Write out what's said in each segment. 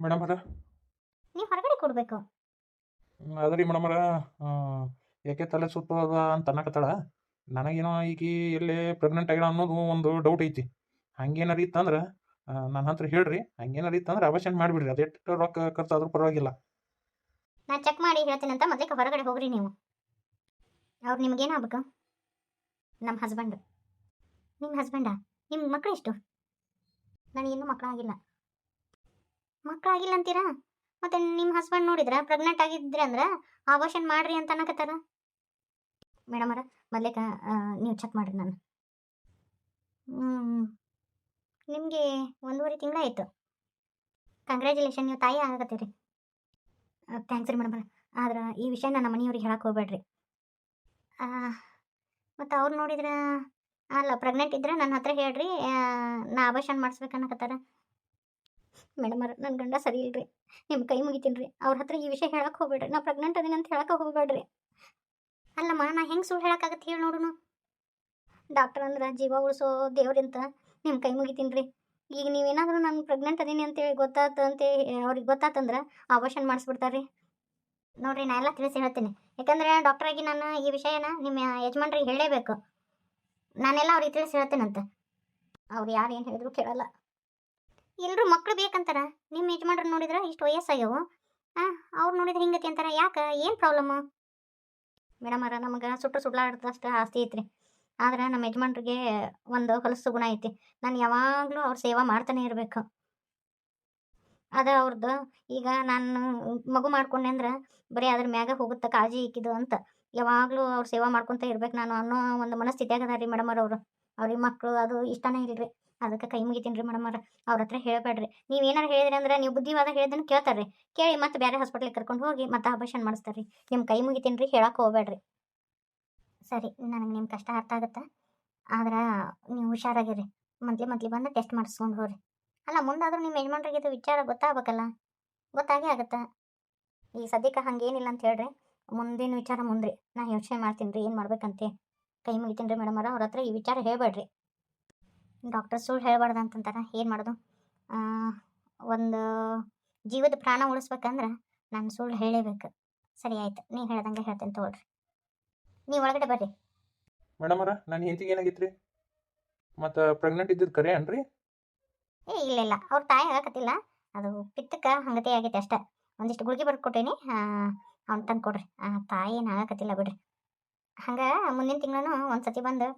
Madam ಅದ ನೀವು ಹೊರಗಡೆ ಕೊಡಬೇಕು ಅದರಿ ಮೇಡಮರ ಯಾಕೆ ತಲೆ ಸುತ್ತದ ಅಂತ ಅನ್ನಕತ್ತಾಳ? ನನಗೇನೋ ಈಗ ಎಲ್ಲಿ ಪ್ರೆಗ್ನೆಂಟ್ ಆಗ್ಯಾಳ ಅನ್ನೋದು ಒಂದು ಡೌಟ್ ಐತಿ. ಹಂಗೇನಾರ ಇತ್ತಂದ್ರೆ ನನ್ನ ಹತ್ರ ಹೇಳ್ರಿ. ಹಂಗೇನಾರ ಇತ್ತಂದ್ರೆ ಅವಶ್ಯ ಮಾಡಿಬಿಡ್ರಿ. ಅದೆಷ್ಟು ರೊಕ್ಕ ಖರ್ಚಾದ್ರೂ ಪರವಾಗಿಲ್ಲ. ನಾನು ಚೆಕ್ ಮಾಡಿ ಹೇಳ್ತೀನಿ ಅಂತ ಮೊದಲಿಗೆ ಹೊರಗಡೆ ಹೋಗ್ರಿ ನೀವು. ಅವ್ರು ನಿಮ್ಗೇನಾಗ್ಬೇಕು ನಮ್ಮ ಹಸ್ಬೆಂಡ್ ನಿಮ್ಮ ಹಸ್ಬೆಂಡಾ ನಿಮ್ಮ ಮಕ್ಕಳು ಎಷ್ಟು? ನನಗಿನ್ನೂ ಮಕ್ಕಳಾಗಿಲ್ಲ ಮಕ್ಕಳಾಗಿಲ್ಲ ಅಂತೀರಾ? ಮತ್ತೆ ನಿಮ್ಮ ಹಸ್ಬೆಂಡ್ ನೋಡಿದ್ರ ಪ್ರೆಗ್ನೆಂಟ್ ಆಗಿದ್ರೆ ಅಂದ್ರೆ ಆಪರೇಷನ್ ಮಾಡ್ರಿ ಅಂತ ಅನ್ನಕತ್ತಾರ? ಅವರ, ಮೊದಲೇಕ ನೀವು ಚೆಕ್ ಮಾಡ್ರಿ ನಾನು. ನಿಮಗೆ ಒಂದೂವರೆ ತಿಂಗಳಾಯಿತು. ಕಂಗ್ರ್ಯಾಚುಲೇಷನ್ ನೀವು ತಾಯಿ ಆಗತ್ತೀರಿ ಥ್ಯಾಂಕ್ಸ್ ರೀ ಮೇಡಮ್ ಆದ್ರೆ ಈ ವಿಷಯ ನನ್ನ ಮನೆಯವ್ರಿಗೆ ಹೇಳಕ್ಕೆ ಹೋಗ್ಬೇಡ್ರಿ. ಮತ್ತು ಅವ್ರು ನೋಡಿದ್ರೆ, ಅಲ್ಲ ಪ್ರೆಗ್ನೆಂಟ್ ಇದ್ರೆ ನನ್ನ ಹತ್ರ ಹೇಳ್ರಿ ನಾ ನಾ ಆಬೋಷನ್ ಮಾಡಿಸ್ಬೇಕನ್ನಕತ್ತಾರ ಮೇಡಮರ್ ನನ್ನ ಗಂಡ ಸರಿ ಇಲ್ರಿ. ನಿಮ್ಮ ಕೈ ಮುಗಿತೀನಿ ರೀ. ಅವ್ರ ಹತ್ರ ಈ ವಿಷಯ ಹೇಳಕ್ಕೆ ಹೋಗ್ಬೇಡ್ರಿ. ನಾ ಪ್ರೆಗ್ನೆಂಟ್ ಅದೀನಿ ಅಂತ ಹೇಳಕ್ಕೆ ಹೋಗ್ಬೇಡ್ರಿ. ಅಲ್ಲಮ್ಮ, ನಾ ಹೆಂಗೆ ಸುಳ್ಳು ಹೇಳೋಕ್ಕಾಗತ್ತೆ ಹೇಳಿ ನೋಡುನು. ಡಾಕ್ಟರ್ ಅಂದ್ರೆ ಜೀವ ಉಳಿಸೋ ದೇವ್ರಿಂತ. ನಿಮ್ಮ ಕೈ ಮುಗಿತೀನಿ ರೀ. ಈಗ ನೀವೇನಾದರೂ ನಾನು ಪ್ರೆಗ್ನೆಂಟ್ ಅದೀನಿ ಅಂತೇಳಿ ಗೊತ್ತಾತು ಅಂತ ಅವ್ರಿಗೆ ಗೊತ್ತಾತಂದ್ರೆ ಆಪರೇಷನ್ ಮಾಡಿಸ್ಬಿಡ್ತಾರೆ ರೀ. ನೋಡ್ರಿ, ನಾ ಎಲ್ಲ ತಿಳಿಸಿ ಹೇಳ್ತೀನಿ. ಯಾಕಂದ್ರೆ ಡಾಕ್ಟ್ರಾಗಿ ನಾನು ಈ ವಿಷಯನ ನಿಮ್ಮ ಯಜಮಾನ್ರಿಗೆ ಹೇಳಲೇಬೇಕು ನಾನೆಲ್ಲ ಅವ್ರಿಗೆ ತಿಳಿಸಿ ಹೇಳ್ತೇನಂತ. ಅವ್ರು ಯಾರು ಏನು ಹೇಳಿದ್ರು ಕೇಳಲ್ಲ. ಎಲ್ಲರೂ ಮಕ್ಕಳು ಬೇಕಂತಾರ? ನಿಮ್ಮ ಯಜಮಾನ್ರು ನೋಡಿದ್ರೆ ಇಷ್ಟು ವಯಸ್ಸಾಗ್ಯವು? ಹಾಂ ಅವ್ರು ನೋಡಿದ್ರೆ ಹಿಂಗತಿ ಅಂತಾರ? ಯಾಕೆ? ಏನು ಪ್ರಾಬ್ಲಮ್ಮು ಮೇಡಮರ ನಮಗೆ ಸುಟ್ಟು ಸುಡ್ಲಾಡ್ದಷ್ಟು ಆಸ್ತಿ ಐತ್ರಿ. ಆದ್ರೆ ನಮ್ಮ ಯಜಮಾನ್ರಿಗೆ ಒಂದು ಹೊಲಸು ಗುಣ ಐತಿ. ನಾನು ಯಾವಾಗಲೂ ಅವ್ರ ಸೇವಾ ಮಾಡ್ತಾನೆ ಇರಬೇಕು. ಅದ ಅವ್ರದ್ದು ಈಗ ನಾನು ಮಗು ಮಾಡ್ಕೊಂಡೆ ಅಂದ್ರೆ ಬರೀ ಅದ್ರ ಮ್ಯಾಗ ಹೋಗುತ್ತೆ ಕಾಳಜಿ ಇಕ್ಕಿದ್ದು ಅಂತ. ಯಾವಾಗಲೂ ಅವ್ರ ಸೇವಾ ಮಾಡ್ಕೊತ ಇರ್ಬೇಕು ನಾನು ಅನ್ನೋ ಒಂದು ಮನಸ್ಥಿತಿ ಅದಾರ ರೀ ಮೇಡಮ್ ಅವರು ಅವ್ರಿಗೆ ಮಕ್ಕಳು ಅದು ಇಷ್ಟನೇ ಇಲ್ರಿ. ಅದಕ್ಕೆ ಕೈ ಮುಗಿತೀನಿ ರೀ ಮೇಡಮ್ ಅವ್ರ ಹತ್ರ ಹೇಳಬೇಡ್ರಿ. ನೀವು ಏನಾರು ಹೇಳಿದ್ರಿ ಅಂದ್ರೆ ನೀವು ಬುದ್ಧಿವಾದ ಹೇಳಿದ್ರೆ ಕೇಳ್ತಾರೆ ಕೇಳಿ ಮತ್ತೆ ಬೇರೆ ಹಾಸ್ಪಿಟ್ಲಿಗೆ ಕರ್ಕೊಂಡು ಹೋಗಿ ಮತ್ತೆ ಆಪರೇಷನ್ ಮಾಡಿಸ್ತಾರೆ ರೀ ನಿಮ್ಮ ಕೈ ಮುಗಿತೀನಿ ರೀ ಹೇಳಕ್ಕೆ ಹೋಗ್ಬೇಡ್ರಿ. ಸರಿ, ನನಗೆ ನಿಮ್ಮ ಕಷ್ಟ ಅರ್ಥ ಆಗುತ್ತೆ. ಆದ್ರೆ ನೀವು ಹುಷಾರಾಗಿರಿ. ಮಂತ್ಲಿ ಮಂತ್ಲಿ ಬಂದು ಟೆಸ್ಟ್ ಮಾಡಿಸ್ಕೊಂಡು ಹೋಗ್ರಿ. ಅಲ್ಲ, ಮುಂದಾದ್ರೂ ನಿಮ್ಮ ಯಜಮಾನ್ರಿಗೆ ಇದು ವಿಚಾರ ಗೊತ್ತಾಗಬೇಕಲ್ಲ? ಗೊತ್ತಾಗೇ ಆಗುತ್ತೆ. ಈ ಸದ್ಯಕ್ಕೆ ಹಂಗೇನಿಲ್ಲ ಅಂತ ಹೇಳ್ರಿ. ಮುಂದಿನ ವಿಚಾರ ಮುಂದ್ರಿ. ನಾ ಯೋಚನೆ ಮಾಡ್ತೀನಿ ರೀ ಏನು ಮಾಡ್ಬೇಕಂತೆ. ಕೈ ಮುಗಿತೀನಿ ರೀ ಮೇಡಮರ ಅವ್ರ ಹತ್ರ ಈ ವಿಚಾರ ಹೇಳಬೇಡ್ರಿ. ಡಾಕ್ಟರ್ ಸುಳ್ಳು ಹೇಳ್ಬಾರ್ದು ಅಂತಂತಾರೆ ಏನು ಮಾಡೋದು? ಒಂದು ಜೀವದ ಪ್ರಾಣ ಉಳಿಸ್ಬೇಕಂದ್ರೆ ನಾನು ಸುಳ್ಳು ಹೇಳೇಬೇಕು. ಸರಿ ಆಯ್ತು ನೀ ಹೇಳ್ದಂಗೆ ಹೇಳ್ತೇನೆ ತಗೊಳ್ರಿ. ನೀವು ಒಳಗಡೆ ಬರ್ರಿ. ಮೇಡಮ್ ಅವರ ನಾನು ಹೆಂಡತಿಗೆ ಏನಾಗಿತ್ತು ರೀ ಮತ್ತು ಪ್ರೆಗ್ನೆಂಟ್ ಇದ್ದಿದ್ದು ಕರೆ ಅನ್ರಿ ಏ ಇಲ್ಲ ಇಲ್ಲ ಅವ್ರ ತಾಯಿ ಆಗಕತ್ತಿಲ್ಲ ಅದು ಪಿತ್ತಕ್ಕೆ ಹಂಗತೆ ಆಗೈತೆ ಅಷ್ಟೇ. ಒಂದಿಷ್ಟು ಗುಳಿಗೆ ಬರ್ಕೊಟ್ಟೇನಿ ಅವ್ನು ತಂದು ಕೊಡ್ರಿ. ಆ, ತಾಯಿ ಏನು ಆಗಕತ್ತಿಲ್ಲ ಬಿಡ್ರಿ. ಹಂಗೆ ಮುಂದಿನ ತಿಂಗಳೂ ಒಂದು ಸತಿ ಬಂದು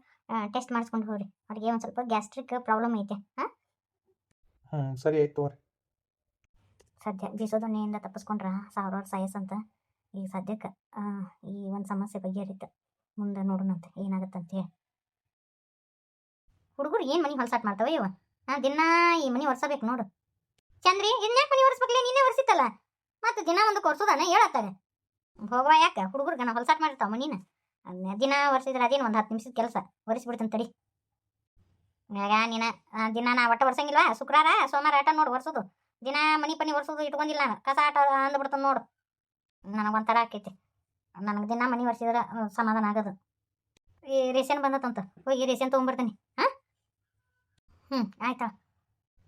ಟೆಸ್ಟ್ ಮಾಡಿಸ್ಕೊಂಡು ಹೋಗ್ರಿ. ಅವ್ರಿಗೆ ಒಂದು ಸ್ವಲ್ಪ ಗ್ಯಾಸ್ಟ್ರಿಕ್ ಪ್ರಾಬ್ಲಮ್ ಐತೆ. ಹಾಂ ಹ್ಞೂ ಸರಿ ಆಯ್ತು ತಗೋರಿ. ಸದ್ಯ ಬೀಸೋದನ್ನೆಯಿಂದ ತಪ್ಪಿಸ್ಕೊಂಡ್ರ ಸಾವಿರಾರು ಸಾಯಸ್ ಅಂತ. ಈಗ ಸದ್ಯಕ್ಕೆ ಈ ಒಂದು ಸಮಸ್ಯೆ ಬಗೆಹರಿತು. ಮುಂದೆ ನೋಡೋಣಂತೆ ಏನಾಗತ್ತಂತೆ ಹೇಳಿ ಹುಡುಗರು ಏನು ಮನೆ ಹೊಲ್ಸಾಟ್ ಮಾಡ್ತಾವ ಇವ? ನಾ ದಿನ ಈ ಮನೆ ಒರ್ಸಬೇಕು ನೋಡು. ಚಂದ್ರಿ ಇನ್ಯಾಕೆ ಮನೆ ಒರೆಸ್ಬೇಕಲ್ಲ ನೀನೇ ಒರೆಸಿತ್ತಲ್ಲ. ಮತ್ತು ದಿನ ಒಂದು ಕೊರ್ಸೋದಾನೆ ಹೇಳತ್ತಾರೆ. ಹೋಗುವ ಯಾಕೆ? ಹುಡುಗರ್ಗೆ ನಾ ಹೊಲ್ಸಾಟ್ ಮಾಡಿರ್ತಾವ ಮನಿನ. ದಿನ ಒರೆಸಿದ್ರೆ ಅದೇನು ಒಂದು ಹತ್ತು ನಿಮಿಷದ ಕೆಲಸ? ಒರೆಸ್ಬಿಡ್ತೀನಿ ತಡಿ. ಆಗ ನೀನ ದಿನ ನಾ ಒಟ್ಟ ಒರ್ಸಂಗಿಲ್ವಾ? ಶುಕ್ರವಾರ, ಸೋಮವಾರ ಆಟ ನೋಡು ಒರ್ಸೋದು. ದಿನ ಮನಿ ಪನಿ ಒರೆಸೋದು ಇಟ್ಕೊಂಡಿಲ್ಲ ನಾನು. ಕಸ ಆಟ ಅಂದ್ಬಿಡ್ತಾನೆ ನೋಡು. ನನಗೆ ಒಂಥರ ಆಕೈತಿ. ನನಗೆ ದಿನ ಮನೆ ಒರೆಸಿದ್ರೆ ಸಮಾಧಾನ ಆಗೋದು. ಈ ರೇಷನ್ ಬಂದತ್ತಂತ. ಹೋಗಿ ರೇಷನ್ ತೊಗೊಂಬರ್ತೀನಿ. ಹಾಂ? ಹ್ಞೂ ಆಯ್ತಾ.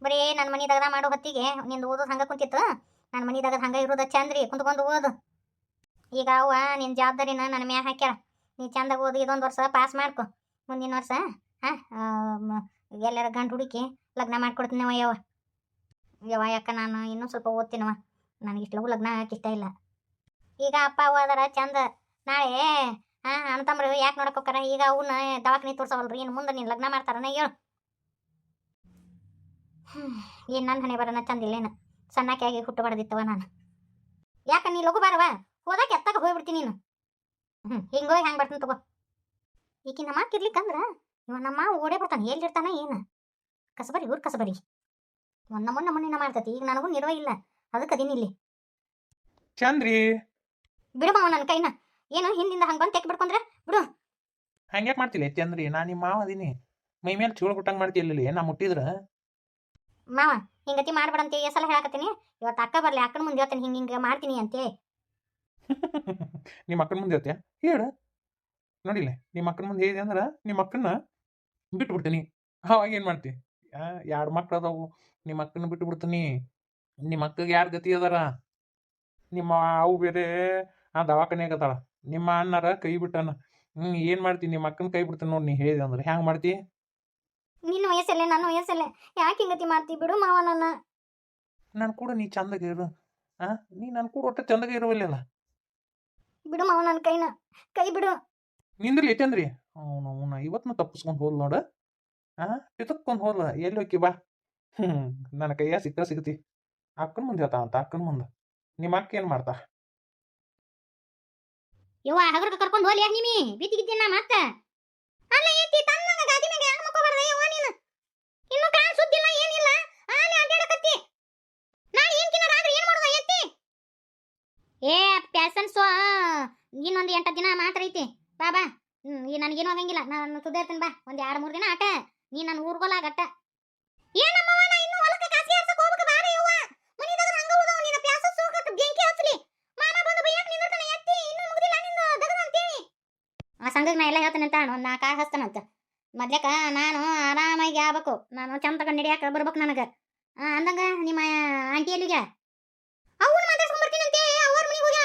ಬರೀ ನನ್ನ ಮನೆ ದಗದ ಮಾಡೋ ಹೊತ್ತಿಗೆ ನಿಂದು ಓದೋದು ಹಂಗೆ ಕುಂತಿತ್ತು. ನನ್ನ ಮನೆ ಹಂಗೆ ಇರೋದು ಚಂದ್ರಿ ಕುಂತ್ಕೊಂಡು ಓದು. ಈಗ ಅವ್ವ ನಿನ್ನ ಜವಾಬ್ದಾರಿನ ನನ್ನ ಮ್ಯಾಗ ಹಾಕ್ಯಾರ ನೀ ಚಂದಾಗ ಓದಿ ಇದೊಂದು ವರ್ಷ ಪಾಸ್ ಮಾಡ್ಕೊ. ಮುಂದಿನ ವರ್ಷ, ಹಾಂ ಎಲ್ಲರ ಗಂಡು ಹುಡುಕಿ ಲಗ್ನ ಮಾಡ್ಕೊಡ್ತೀನಿ ಯವ್ವ. ಯವ್ವ ಯಾಕ ನಾನು ಇನ್ನೂ ಸ್ವಲ್ಪ ಓದ್ತೀನವ. ನನಗೆ ಇಷ್ಟು ಲಗು ಲಗ್ನ ಆಗಕ್ಕೆ ಇಷ್ಟ ಇಲ್ಲ. ಈಗ ಅಪ್ಪ ಅವ್ವ ಚಂದ. ನಾಳೆ, ಹಾಂ, ಅಣ್ಣ ಯಾಕೆ ನೋಡಕ್ ಹೋಗಾರ ಈಗ ಅವನ್ನ ದವಾಖಾನೆ ತೋರ್ಸವಲ್ರಿ ಇನ್ನು ಮುಂದೆ ನೀನು ಲಗ್ನ ಮಾಡ್ತಾರನ ಹೇಳು. ಏನು ನನ್ನ ಹಣೆ ಬರೋಣ ಚಂದಿಲ್ಲೇನು ಸಣ್ಣಕ್ಕೆ ಆಗಿ ಹುಟ್ಟು ಬಡ್ದಿತ್ತವ ನಾನು. ಯಾಕೆ ನೀ ಲಗು ಬಾರವ ಹೋದಾಗ ಎತ್ತಾಗ ಹೋಗ್ಬಿಡ್ತೀನಿ ನೀನು. ಹ್ಞೂ ಹಿಂಗೋಗಿ ಹೆಂಗೆ ಬರ್ತೀನಿ ತಗೋ. ಈಕಿ ನಮ್ಮ ಅಕ್ಕ ಇರ್ಲಿಕ್ಕಂದ್ರ ಇವ ನಮ್ಮ ಓಡೇ ಬರ್ತಾನೆ ಎಲ್ಲಿರ್ತಾನ ಏನು? ಕಸಬರಿ ಊರ್ ಕಸಬರಿ. ನಮ್ಮ ನಮ್ಮನ್ನ ನಮ್ಮನ್ನ ಮಾಡ್ತೈತಿ ಈಗ ನನಗೂ ನಿರ್ವ ಇಲ್ಲ ಅದಕ್ಕೆ ಅದೀನಿ ಇಲ್ಲಿ. ಚಂದ್ರಿ. ಬಿಡು ಮಾವ ನನ್ನ ಕೈನ ಏನು ಹಿಂದಿಂದ ಹಂಗೆ ಬಂದು ತೆಕ್ ಬಿಡ್ಕೊಂಡ್ರೆ? ಬಿಡು. ಹಂಗ್ಯಾಕೆ ಮಾಡ್ತಿಲ್ಲ? ಚಂದ್ರಿ ನಾನು ನಿಮ್ಮ ಮಾವ ಅದೀನಿ. ಮೈ ಮೇಲೆ ಚೂಳು ಕೊಟ್ಟಂಗೆ ಮಾಡ್ತಿಲ್ಲ ನಾ ಮುಟ್ಟಿದ್ರ? ಮಾವ ಹಿಂಗತಿ ಮಾಡ್ಬೇಡಂತೆ ಈ ಸಲ ಹೇಳಕತ್ತೀನಿ. ಇವತ್ತು ಅಕ್ಕ ಬರ್ಲಿ ಅಕ್ಕನ ಮುಂದೆ ಹೇಳ್ತೀನಿ ಹಿಂಗೆ ಹಿಂಗೆ ಮಾಡ್ತೀನಿ ಅಂತೆ ನಿಮ್ಮ ಅಕ್ಕನ ಮುಂದೆ ಇರ್ತೀಯ ಹೇಳು. ನೋಡಿಲ್ಲ. ನಿಮ್ಮ ಅಕ್ಕನ ಮುಂದೆ ಹೇಳಿದೆ ಅಂದ್ರೆ ನಿಮ್ಮ ಅಕ್ಕನ ಬಿಟ್ಬಿಡ್ತೀನಿ. ಅವಾಗ ಏನು ಮಾಡ್ತಿ? ಎರಡು ಮಕ್ಳು ಅದಾವು? ನಿಮ್ಮ ಅಕ್ಕನ ಬಿಟ್ಟು ಬಿಡ್ತೀನಿ ನಿಮ್ಮ ಅಕ್ಕಗೆ ಯಾರು ಗತಿ ಅದಾರ? ನಿಮ್ಮ ಅವು ಬೇರೆ ಆ ದವಾಖಾನೆಯಾಗ ಅದಾಳ. ನಿಮ್ಮ ಅಣ್ಣಾರ ಕೈ ಬಿಟ್ಟಾನ. ಹ್ಞೂ ಏನು ಮಾಡ್ತೀನಿ ನಿಮ್ಮ ಅಕ್ಕನ ಕೈ ಬಿಡ್ತೀನಿ ನೋಡಿ ನೀ ಹೇಳಿದೆ ಅಂದ್ರೆ. ಹ್ಯಾಂಗೆ ಮಾಡ್ತಿ? ನಿನ್ನ ವಯಸ್ಸಲ್ಲೇ ನನ್ನ ವಯಸ್ಸಲ್ಲೇ. ಯಾಕೆ ಹಿಂಗತಿ ಮಾಡ್ತಿ? ಬಿಡು ಮಾವ ನನ್ನ. ನಾನು ಕೂಡ ನೀ ಚಂದಗೆ ಇರು. ಆ ನೀ ನಾನು ಕೂಡ ಒಟ್ಟು ಚಂದಗೆ ಇರುವಲ್ಲ ಬಿಡು ಮಾವ ನನ್ನ ಕೈನ ಕೈ ಬಿಡು. ನಿಂದ್ರಿ ಐತೇನ್ರಿ ಅವನು ಅವನ ಇವತ್ತು ತಪ್ಪಿಸ್ಕೊಂಡು ಹೋದ್ ನೋಡ. ಆ ಪಿತಕ್ಕೊಂಡು ಹೋದ್ಲ. ಎಲ್ಲಿ ಹೋಗಿ ಬಾ. ಹ್ಞೂ ನನ್ನ ಕೈಯ ಸಿಕ್ಕ ಸಿಗತಿ. ಅಕ್ಕನ ಮುಂದೆ ಹೇಳ್ತಾ ಅಂತ ಅಕ್ಕನ ಮುಂದೆ. ನಿಮ್ಮ ಅಕ್ಕ ಏನು ಮಾಡ್ತಾ? ಯವ್ವ ಹಗರ್ಕ ಕರ್ಕೊಂಡು ಹೋಲಿ ನಿಮಿ ಬಿದ್ದಿ ಗಿದ್ದಿನ ಮತ್ತ ಅಲ್ಲ ಎತ್ತಿ ತನ್ನ ಗಾದಿ ಮ್ಯಾಗ ಯಾಕೆ ಮಕ್ಕೋಬಾರ್ದ? ಯವ್ವ ನೀನು? ಇನ್ನು ಕಾಣ್ ಸುದ್ದಿಲ್ಲ ಏನಿಲ್ಲ. ಆನೆ ಅಡ್ಡಾಡಕತ್ತಿ ನಾಳೆ ಏನ್ ಕಿನ್ನ ರಾತ್ರಿ ಏನ್ ಮಾಡುದ ಎತ್ತಿ ಏ ಪ್ಯಾಸನ್ ಸ್ವ ಇನ್ನೊಂದು ಎಂಟು ದಿನ ಮಾತ್ರ ಐತಿ. ಬಾ ಬಾ. ಈ ನನಗೇನು ಆಗಂಗಿಲ್ಲ. ನಾನು ಸುದ್ದ ಇರ್ತೀನಿ ಬಾ. ಒಂದು ಎರಡು ಮೂರು ದಿನ ಆಟ. ನೀ ನನ್ನ ಊರ್ಗೋಲ ಗಟ್ಟ ಏನಮ್ಮವ್ವ, ನಾ ಇನ್ನು ಹೊಲಕ್ಕೆ ಕಾಸಿ ಮನಿದಾಗ ಹಂಗ ಸೋಕಕ್ಕೆ ಬೆಂಕಿ ಮಾಮ ಇನ್ನು ಮುಗಿದಿಲ್ಲ ಆ ಸಂಘಕ್ಕೆ ನಾ ಎಲ್ಲ ಹೇಳ್ತಾನೆ ಅಂತ ಒಂದು ನಾಲ್ಕು ಆರು ಹಸ್ತಾನಂತ ಮೊದ್ಲಕ್ಕ ನಾನು ಆರಾಮಾಗಿ ಆಗ್ಬೇಕು. ನಾನು ಚಂದ ತಗೊಂಡು ಹಿಡಿಯಾಕ ಬರ್ಬೇಕು ನನಗೆ. ಅಂದಂಗ ನಿಮ್ಮ ಆಂಟಿ ಎಲ್ಲಿಗೆ ಅವ್ನ ಮಾತಾಡ್ಸ್ಕೊಂಡ್ ಬರ್ತೀನಂತೆ ಅವ್ರ ಮನೆಗೆ ಹೋಗ್ಯ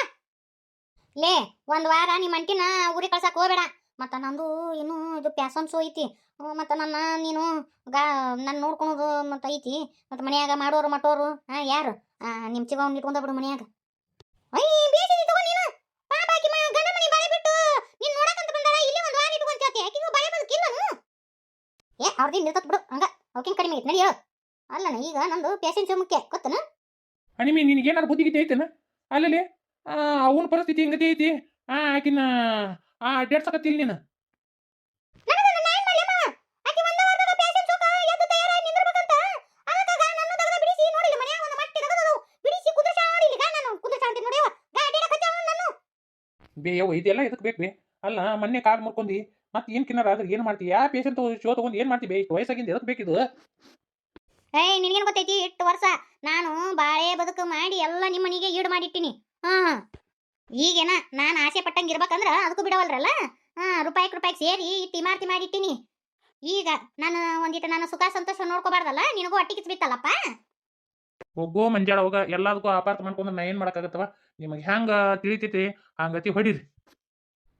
ಲೇ, ಒಂದು ವಾರ ನಿಮ್ಮ ಅಂಟಿನ ಊರಿಗೆ ಕಳ್ಸಕ್ ಹೋಗ್ಬೇಡ. ಮತ್ತು ನಂದು ಏನು ಇದು ಪ್ಯಾಸನ್ಸು ಐತಿ. ಮತ್ತು ನನ್ನ ನೀನು ಗಾ ನನ್ನ ನೋಡ್ಕೊಳೋದು ಮತ್ತು ಐತಿ. ಮತ್ತು ಮನ್ಯಾಗ ಮಾಡೋರು ಮಟ್ಟೋರು, ಹಾಂ, ಯಾರು? ನಿಮ್ಮ ಚಿಗವ್ನ ಇಟ್ಕೊಂಡ ಬಿಡು ಮನ್ಯಾಗ. ಐ ಬೇಸಿ ತಗೋ ನೀನು. ಪಾಪ ಆಕಿ ಮ, ಗಂಡ ಮನಿ ಬಿಟ್ಟು ನೀನ್ ನೋಡಕಂತ ಬಂದಾಳ, ಇಲ್ಲಿ ಒಂದು ವಾರ ಇಟ್ಕೊಂತ ಹೇಳ್ತಿ. ಆಕಿಗೂ ಬಾಳೆ ಬದುಕಿಲ್ಲನು ಏ ಅವ್ರದ್ದು ನಿರ್ತತ್ ಬಿಡು, ಹಂಗ. ಅವಕಿನ್ ಕಡಿಮೆ ಐತಿ ನಡಿಯೋ ಅಲ್ಲಣ್ಣ, ಈಗ ನಂದು ಪ್ಯಾಶನ್ ಮುಖ್ಯ, ಗೊತ್ತನ? ಅನಿಮಿ ನಿನಗೇನಾರು ಬುದ್ಧಿ ಗಿದ್ದಿ ಐತೇನ? ಅಲ್ಲಲ್ಲಿ? ಅವನ ಪರಿಸ್ಥಿತಿ ಹಿಂಗತಿ ಐತಿ? ಆ, ಆಕಿನ, ಆ ಅಡ್ಡಾಡ್ಸಕತ್ತಿಲ್ಲ ನೀನು. ನನಗನ್ನ ನ್ಯಾಯ ಮಾಡ್ಲಿ ಮಾವ ಆಕಿ ಒಂದ ವಾರದಾಗ ಪೇಷನ್ಸ್ ಎದ್ದು ತಯಾರಾಗಿ ನಿಂದಿರ್ಬೇಕಂತ ಅದಕ್ಕ ಗಾ ನನ್ನ ಬಿಡಿಸಿ ನೋಡಿಲ್ಲ ಮನ್ಯಾಗ ಒಂದು ಮಟ್ಟಿ ದಗದದು ಬಿಡಿಸಿ ಕುದುರ್ಸಾಡಿಲ್ಲ ಗಾ ನಾನು ಕುದುರ್ಸಾಡ್ತೀನಿ ನೋಡ್ಯವ ಗಾ ಅಡ್ಡಾಡಕತ್ತಾವ ನಾನು ಬೇ, ಯವ್ವ, ಇದೆಲ್ಲ ಇದಕ್ಕೆ ಬೇಕು ಬೇ? ಅಲ್ಲ, ಮೊನ್ನೆ ಕಾಲ್ ಮುರ್ಕೊಂಡಿ, ಮತ್ತೆ ಏನು ಕಿನ್ನರ ಆದ್ರೆ ಏನು ಮಾಡ್ತಿ? ಯಾವ ಪೇಷಂಟ್ ಶೋ ತಗೊಂಡು ಏನು ಮಾಡ್ತಿ ಬೇ? ಇಷ್ಟು ವಯಸ್ಸಾಗಿಂದ ಎದಕ್ಕೆ ಬೇಕಿದು? ಏಯ್, ನಿನಗೇನು ಗೊತ್ತೈತಿ? ಇಷ್ಟು ವರ್ಷ ನಾನು ಬಾಳೆ ಬದುಕು ಮಾಡಿ ಎಲ್ಲ ನಿಮ್ಮ ಮನೆಗೆ ಈಡು ಮಾಡಿಟ್ಟಿನಿ. ಈಗೇನ ನಾನು ಆಸೆ ಪಟ್ಟಂಗೆ ಇರ್ಬೇಕಂದ್ರ ಅದಕ್ಕೂ ಬಿಡವಲ್ರಲ್ಲ? ಹಾ ರೂಪಾಯಿಗೆ ರೂಪಾಯಿ ಸೇರಿ ಮಾಡಿ ಮಾಡಿಟ್ಟಿನಿ ಈಗ ನಾನು ಒಂದಿಟ್ಟು ನಾನು ಸುಖ ಸಂತೋಷ ನೋಡ್ಕೋಬಾರ್ದಲ್ಲ ನಿನಗೂ ಹೊಟ್ಟಿಗೆ ಬಿತ್ತಲ್ಲಪ್ಪ ಹೋಗೋ ಮಂಜಾಳ ಹೋಗ. ಎಲ್ಲದಕ್ಕೂ ಅಪಾರ್ಥ ಮಾಡ್ಕೊಂಡ್ರೆ ನಾ ಏನು ಮಾಡೋಕ್ಕಾಗತ್ತವ? ನಿಮಗೆ ಹ್ಯಾಂಗ ತಿಳಿತೈತಿ? ಹಂಗತಿ ಹೊಡೀರಿ.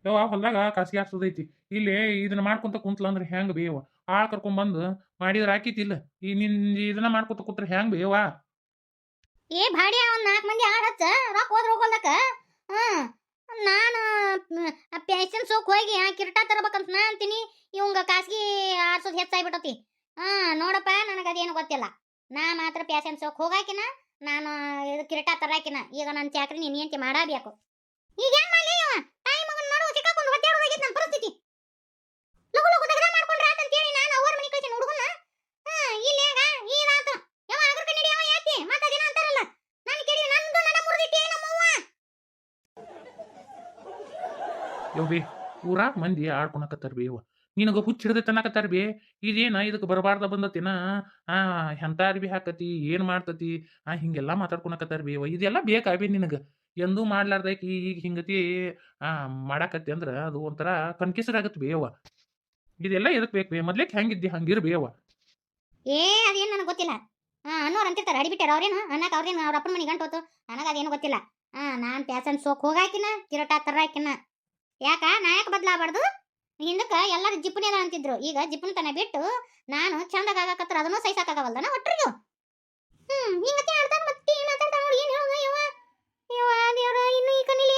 ಯವ್ವ ಹೊಲ್ದಾಗ ಕಸಿ ಹಾಕ್ಸೋದೈತಿ ಇಲ್ಲಿ ಇದನ್ನ ಮಾಡ್ಕೊಂತ ಕುಂತ್ಲ ಅಂದ್ರೆ ಹೆಂಗ್ ಬೇವ ಆಳ್ ಕರ್ಕೊಂಬಂದು ಮಾಡಿದ್ರೆ ಹಾಕಿತಿಲ್ಲ ಈ ನಿನ್ ಇದನ್ನ ಮಾಡ್ಕೊತ ಕೂತ್ರೆ ಹೆಂಗ್ ಬೇವಾ ಏ ಭಾಡಿ ಒಂದ್ ನಾಲ್ಕು ಮಂದಿ ಆಡ್ ಹಚ್ಚ. ರೊಕ್ಕ ಹೋದ್ರ ಹೋಗೋದಕ್ಕ ಹ್ಮ್. ನಾನು ಪ್ಯಾಶನ್ ಸೋಕ್ ಹೋಗಿ ಆ ಕಿರಟ ತರಬೇಕಂತ ನಾ ಅಂತೀನಿ. ಇವಂಗ ಖಾಸಗಿ ಆರ್ಸೋದ್ ಹೆಚ್ಚಾಗ್ಬಿಟ್ಟತಿ. ಹಾ, ನೋಡಪ್ಪ ನನಗೆ ಅದೇನು ಗೊತ್ತಿಲ್ಲ. ನಾ ಮಾತ್ರ ಪ್ಯಾಶನ್ ಸೋಕ್ ಹೋಗಾಕಿನ, ನಾನು ಇದು ಕಿರಟ ತರಾಕಿನ ಈಗ ನನ್ನ ಚಾಕ್ರಿ ನೀನು ಏಂತಿ ಮಾಡಬೇಕು. ಈಗ ಏನ್ ಮಾಡ್ಲಿ ಇವ ತಾಯಿ ಮಗನ ನಡುವ ಸಿಕ್ಕಾಕೊಂಡು ಒದ್ದಾಡೋದಾಗಿತ್ತು ನನ್ನ ಪರಿಸ್ಥಿತಿ ಲಗು ಲಗು ದಗದ ಮಾಡ್ಕೊಂಡ್ರೆ ಆತಂತೇಳಿ ನಾನು ಅವ್ರ ಮನೆ ಕಳ್ಸಿ ಹುಡುಗನ ಹಾ ಇಲ್ಲೇಗ ಇದಾತು ಯಾವ ಅಗ್ರ ಕನ್ನಡಿ ಯಾವ ಯಾತಿ ಮಾತಾಡಿನ ಅಂತಾರಲ್ಲ ನಾನು ಕೇಳಿ ನಂದು ನಡ ಮುರಿದಿಟ್ಟೆ ನಮ್ಮವ್ವ ಯವ್ ಬಿ ಊರಾಗ ಮಂದಿ ಆಡ್ಕೊಳಕತ್ತಾರ ಬೇವ ನಿನಗ ಹುಚ್ಚ ಹಿಡ್ದೈತೆ ಬಿ. ಇದೇನ ಇದಕ್ಕೆ ಬರಬಾರ್ದ ಬಂದತಿನ? ಆ ಎಂತ ಬಿ ಹಾಕತಿ, ಏನು ಮಾಡ್ತತಿ? ಆ, ಹಿಂಗೆಲ್ಲ ಮಾತಾಡ್ಕೊಳಕತ್ತಾರ ಬೇವ ಇದೆಲ್ಲ ಬೇಕಾ ಬಿ ನಿನಗ? ಎಂದೂ ಮಾಡ್ಲಾರ್ದಕ್ಕೆ ಈಗ ಹಿಂಗತಿ, ಆ, ಮಾಡಾಕತ್ತಿ ಅಂದ್ರೆ ಅದು ಒಂಥರ ಕನ್ಕಿಸರಾಗತ್ತೆ ಬೇವ ಇದೆಲ್ಲ ಎದಕ್ ಬೇಕು ಬೇ? ಮೊದ್ಲಿಕ್ಕೆ ಹೆಂಗಿದ್ದಿ ಹಂಗಿರ್ ಅವ ಏ, ಅದೇನು ನನಗೆ ಗೊತ್ತಿಲ್ಲ. ಹಾ ಅನ್ನೋರು ಅಂತಿರ್ತಾರೆ ಅಡಿಬಿಟ್ಟಾರ ಅವ್ರೇನು? ಅನ್ನಕ್ಕೆ ಅವ್ರೇನು, ಅವ್ರ ಅಪ್ಪನ ಮನೆ ಗಂಟು ಹೋತು ನನಗೆ ಅದೇನು ಗೊತ್ತಿಲ್ಲ. ಹಾ ನಾನು ಪ್ಯಾಸನ್ ಸೋಕ್ ಹೋಗಾಕಿನ, ಕಿರೋಟ ತರಾಕಿನ ಯಾಕ? ನಾ ಯಾಕೆ ಬದಲಾಗಬಾರ್ದು? ಹಿಂದಕ್ಕೆ ಎಲ್ಲರೂ ಜಿಪ್ಪನೇ ಅದ ಅಂತಿದ್ರು. ಈಗ ಜಿಪ್ಪನ ತನ ಬಿಟ್ಟು ನಾನು ಚಂದಾಗ ಆಗಾಕತ್ರ ಅದನ್ನು ಸಹಿಸಾಕಾಗವಲ್ದನ ಒಟ್ಟರಿಗೆ ಹ್ಮ್, ಹಿಂಗತಿ ಆಡ್ತಾನ ಮತ್ತೆ ಮಾತಾಡ್ತಾನ ನೋಡಿ ಏನು ಹೇಳೋದು? ಯವ್ವ ಯವ್ವ ದೇವ್ರ, ಇನ್ನು ಈ ಕಣ್ಣಿಲಿ